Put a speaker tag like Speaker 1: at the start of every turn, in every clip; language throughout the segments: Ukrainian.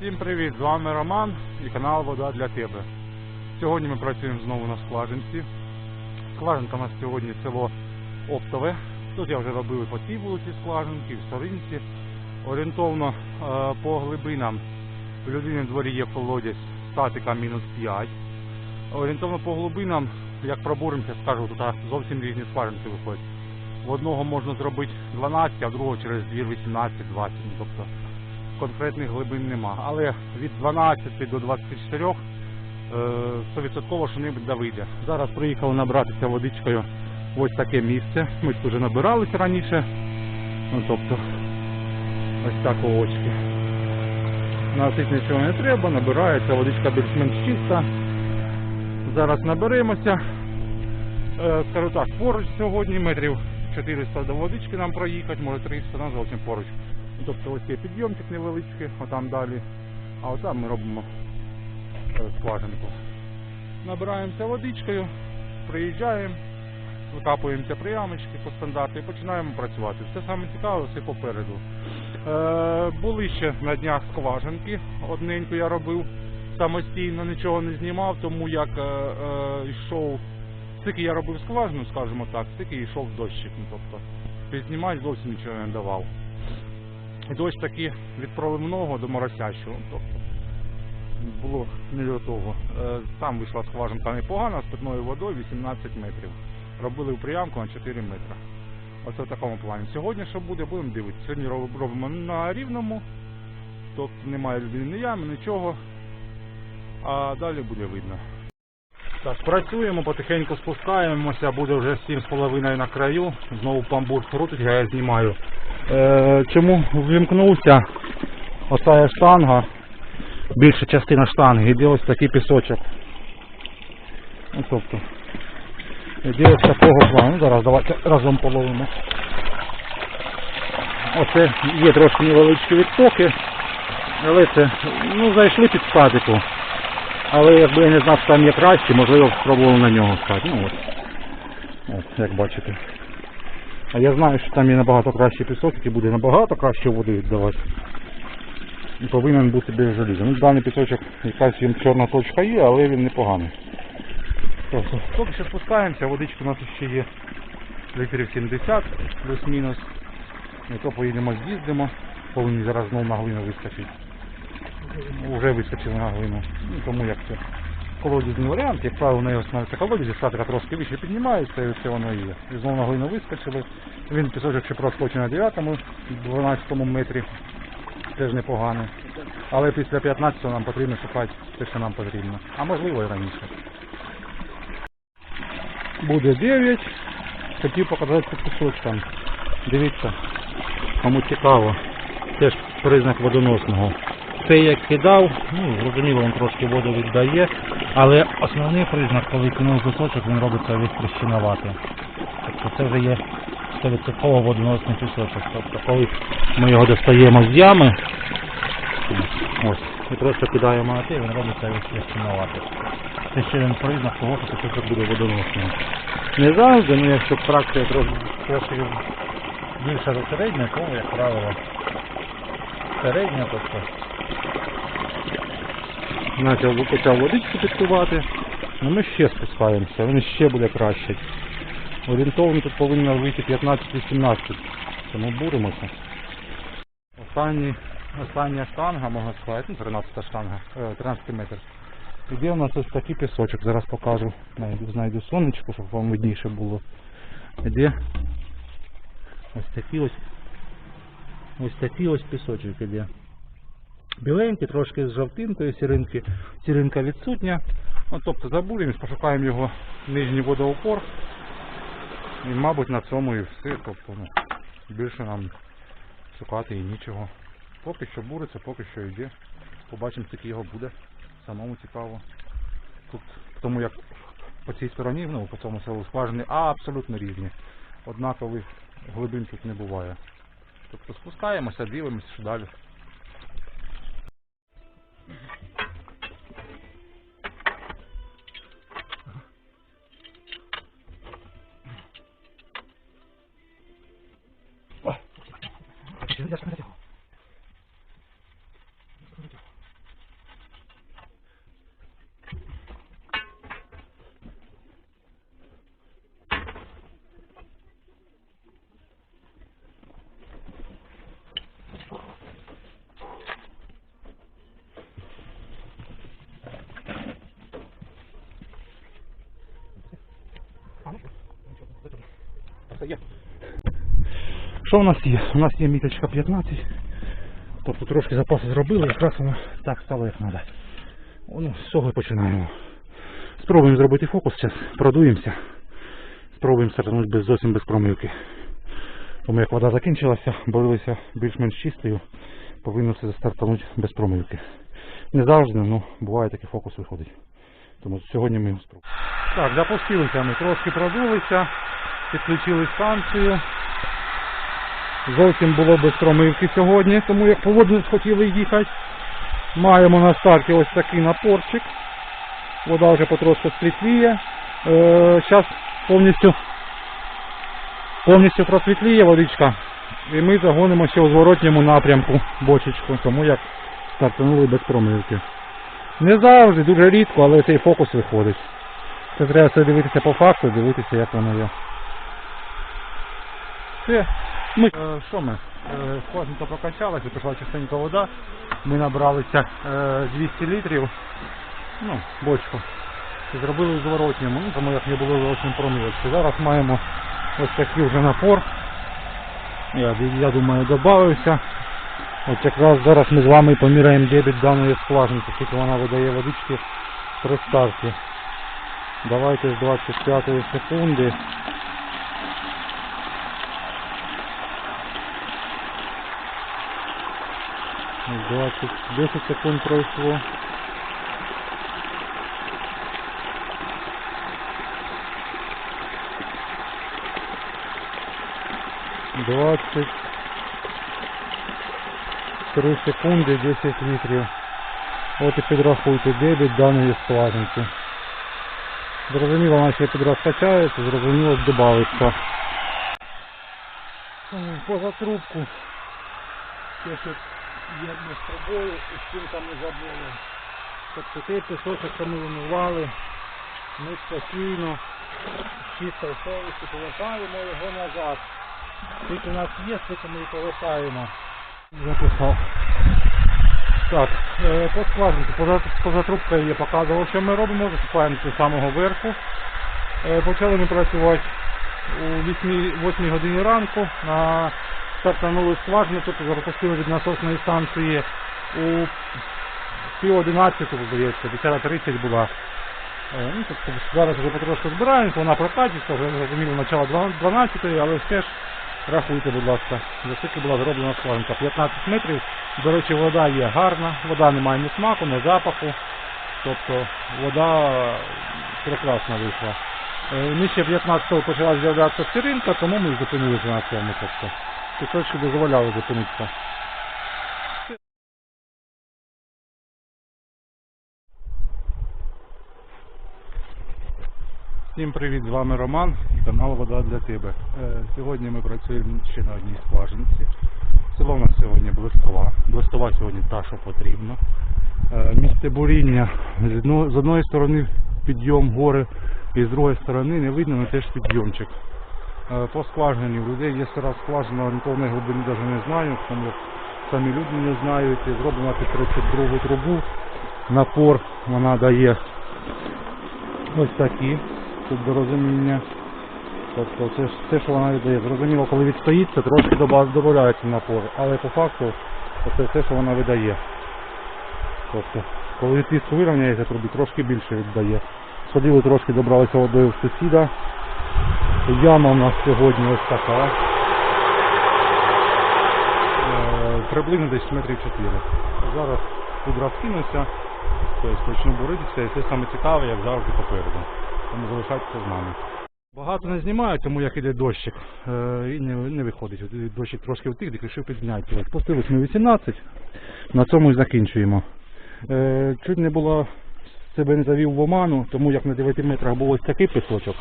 Speaker 1: Всім привіт! З вами Роман і канал Вода для тебе. Сьогодні ми працюємо знову на скважинці. Скважинка у нас сьогодні село Оптове. Тут я вже робив і по цій вулиці скважинки, і в Соринці. Орієнтовно е, по глибинам в дворі є колодязь статика мінус 5. Орієнтовно по глибинам, як пробуримося, скажу, тут зовсім різні скважинки виходять. В одного можна зробити 12, а в другого через двір 18-20. Ну, тобто конкретних глибин нема. Але від 12 до 24 е, 100% що-небудь да вийде. Зараз приїхали набратися водичкою ось таке місце. Ми тут вже набиралися раніше. Ну, тобто, ось так очки. Насить нічого не треба, набирається, водичка більш-менш чиста. Зараз наберемося. Е, скажу так, поруч сьогодні метрів 400 до водички нам проїхати, може 300, нам зовсім поруч. Тобто ось є підйомчик невеличкий, отам далі, а отам ми робимо скважинку. Набираємося водичкою, приїжджаємо, викапуємося приямочки по стандарту і починаємо працювати. Все саме цікаве, все попереду. Е, були ще на днях скважинки, одненьку я робив самостійно, нічого не знімав, тому як е, е, йшов, стільки я робив скважину, скажімо так, стільки йшов дощик. Ну, тобто, підзнімати зовсім нічого не давав. І дощ таки від проливного до моросящого. Тобто було не до того. Е, Там вийшла скважинка непогана з питною водою 18 метрів. Робили приямку на 4 метри. Оце в такому плані. Сьогодні що буде, будемо дивитися. Сьогодні робимо на рівному, тобто немає людини ями, нічого. А далі буде видно. Так, працюємо, потихеньку спускаємося, буде вже 7,5 на краю. Знову памбур крутить, я знімаю. Е, чому вимкнувся? Оця штанга, більша частина штанги, іде ось такий пісочок. Ну, тобто, іде ось такого плану. Ну, Зараз давайте разом половимо. Оце є трошки невеличкі відтоки, але це, ну, зайшли під статику. Але якби я не знав, що там є краще, можливо, спробував на нього стати. Ну, ось. Ось, як бачите. А я знаю, що там є набагато кращий пісок, який буде набагато краще води віддавати. І повинен бути без желіза. Ну, даний пісочок, якась їм чорна точка є, але він непоганий. Поки що спускаємося, водички у нас ще є літрів 70, плюс-мінус. І то поїдемо з'їздимо, повинні зараз знову на глину вискочити. Вже вискочили на глину. Ну, тому як це колодязний варіант, як правило, на його становиться колодязі, статика трошки вище піднімається, і все воно і є. І знову на глину вискочили. Він пісочок ще проскочив на 9 12 метрі. Теж непоганий. Але після 15-го нам потрібно шукати те, що нам потрібно. А можливо і раніше. Буде 9. Хотів показати по кусочкам. Дивіться, кому цікаво. Теж признак водоносного. Це я кидав, ну, зрозуміло, він трошки воду віддає, але основний признак, коли кинув кусочок, він робиться весь тріщинуватий. Тобто це вже є 100% водоносний пісочок. Тобто коли ми його достаємо з ями, ось, і просто кидаємо на те, він робиться весь тріщинуватий. Це ще один признак того, що пісочок буде водоносним. Не завжди, ну якщо фракція трохи, більша за середньою, то, як правило, середня, тобто почав, почав водичку підпивати, ну ми ще спускаємося, він ще буде краще. Орієнтовно тут повинно вийти 15-18, тому буримося. Останні, остання штанга, можна сказати, ну 13 штанга, е, 13 метр. Іде у нас ось такий пісочок, зараз покажу. Знайду сонечко, щоб вам видніше було. Іде ось такий ось ось такий ось пісочок іде. Біленький, трошки з жовтинкою, сіринки, сіринка відсутня. Ну, тобто забудемось, пошукаємо його нижній водоупор. І, мабуть, на цьому і все. Тобто, ну, більше нам шукати і нічого. Поки що буриться, поки що йде. Побачимо, скільки його буде. Самому цікаво. Тут, тому як по цій стороні, ну, по цьому селу скважини абсолютно різні. Однакових глибин тут не буває. Тобто спускаємося, дивимося, що далі. 喂我去家这的就好 Що у нас є? У нас є міточка 15. Тобто трошки запасу зробили, якраз воно так стало як треба. Ну, з цього починаємо. Спробуємо зробити фокус зараз, продуємося. Спробуємо стартанути без, зовсім без промивки. Тому як вода закінчилася, боролися більш-менш чистою, повинно все стартанути без промивки. Не завжди, ну буває такий фокус виходить. Тому сьогодні ми спробуємо. Так, запустилися ми, трошки продулися, підключили станцію. Зовсім було без промивки сьогодні, тому як по воду хотіли їхати. Маємо на старті ось такий напорчик. Вода вже потрошку світліє. Зараз повністю повністю просвітліє водичка. І ми загонимо ще у зворотньому напрямку бочечку, тому як стартанули без промивки. Не завжди, дуже рідко, але цей фокус виходить. Це треба все дивитися по факту, дивитися, як воно є. Все. Ми, е, що ми? Е, Скважинка прокачалася, пішла частенька вода. Ми набралися е, 200 літрів. Ну, бочку. Зробили зворотньому, ну, тому як не було зовсім промивочки. Зараз маємо ось такий вже напор. Я, я думаю, додався. От якраз зараз ми з вами поміряємо дебіт даної скважинки, скільки вона видає водички при старті. Давайте з 25 секунди. 20, 10 секунд пройшло. Двадцать три секунди 10 літрів. От і підрахуйте дебіт даної скважинки. Зрозуміло, вона ще підрозкачається, зрозуміло додається. Поза трубку. Ще тут єдно з трубою і з цим там не забули. Тобто пісочок, що ми спокійно, чисто совісті повертаємо його назад. Скільки у нас є, скільки ми повертаємо. Записав. Так, е, по скважинці, поза, поза трубкою я показував, що ми робимо, засипаємося з самого верху. Е, Почали ми працювати у 8, 8 годині ранку на стартанули тобто запустили від насосної станції у пів 11, здається, 10.30 була. Е, Ну, тобто зараз вже потрошку збираємося, вона прокатиться, вже зрозуміло начало 12, але все ж рахуйте, будь ласка, скільки була зроблена скважинка. 15 метрів. До речі, вода є гарна, вода не має ні смаку, ні запаху. Тобто вода прекрасна вийшла. Е, Нижче 15-го почала з'являтися сиринка, тому ми зупинилися на цьому. Тобто, пісочки дозволяли зупинитися. Всім привіт, з вами Роман і канал Вода для тебе. Е, Сьогодні ми працюємо ще на одній скважинці. Село у нас сьогодні блистова. Блистова сьогодні та, що потрібно. Е, Місце буріння з одно- з одної сторони підйом гори і з другої сторони не видно, але теж підйомчик. Е, По скважині у людей є стара скважина орієнтовної глибини навіть не знаю, тому самі люди не знають. І Зроблена під 32 трубу. Напор вона дає ось такі, тут до розуміння. Тобто це все, що вона віддає. Зрозуміло, коли відстоїться, трошки додається напор, але по факту це все, що вона видає. Тобто, коли тиск вирівняється трубі, трошки більше віддає. Сходили трошки, добралися водою в сусіда. Яма у нас сьогодні ось така. Е, Приблизно десь метрів 4. Зараз пудра вкинуться, тобто почну боритися і все саме цікаве, як завжди попереду. Тому залишайтеся з нами. Багато не знімаю, тому як іде дощик. Е, і не, не виходить. Дощик трошки втих, так вирішив підзняти. Ось Спустились ми 18, на цьому і закінчуємо. Е, чуть не було себе не завів в оману, тому як на 9 метрах був ось такий пісочок.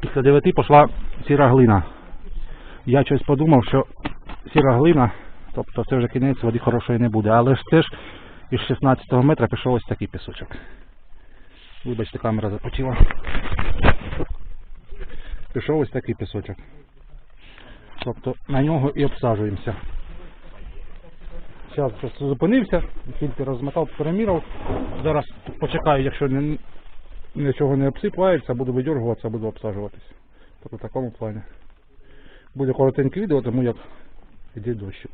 Speaker 1: Після 9 пішла сіра глина. Я щось подумав, що сіра глина, тобто це вже кінець, води хорошої не буде. Але ж теж із 16 метра пішов ось такий пісочок. Вибачте, камера запотіла. Пішов ось такий пісочок. Тобто на нього і обсаджуємося. Зараз зупинився, фільтр розмотав, переміряв. Зараз почекаю, якщо не, нічого не обсипається, буду видергуватися, буду обсаджуватися. Тобто в такому плані. Буде коротеньке відео, тому як іде дощик.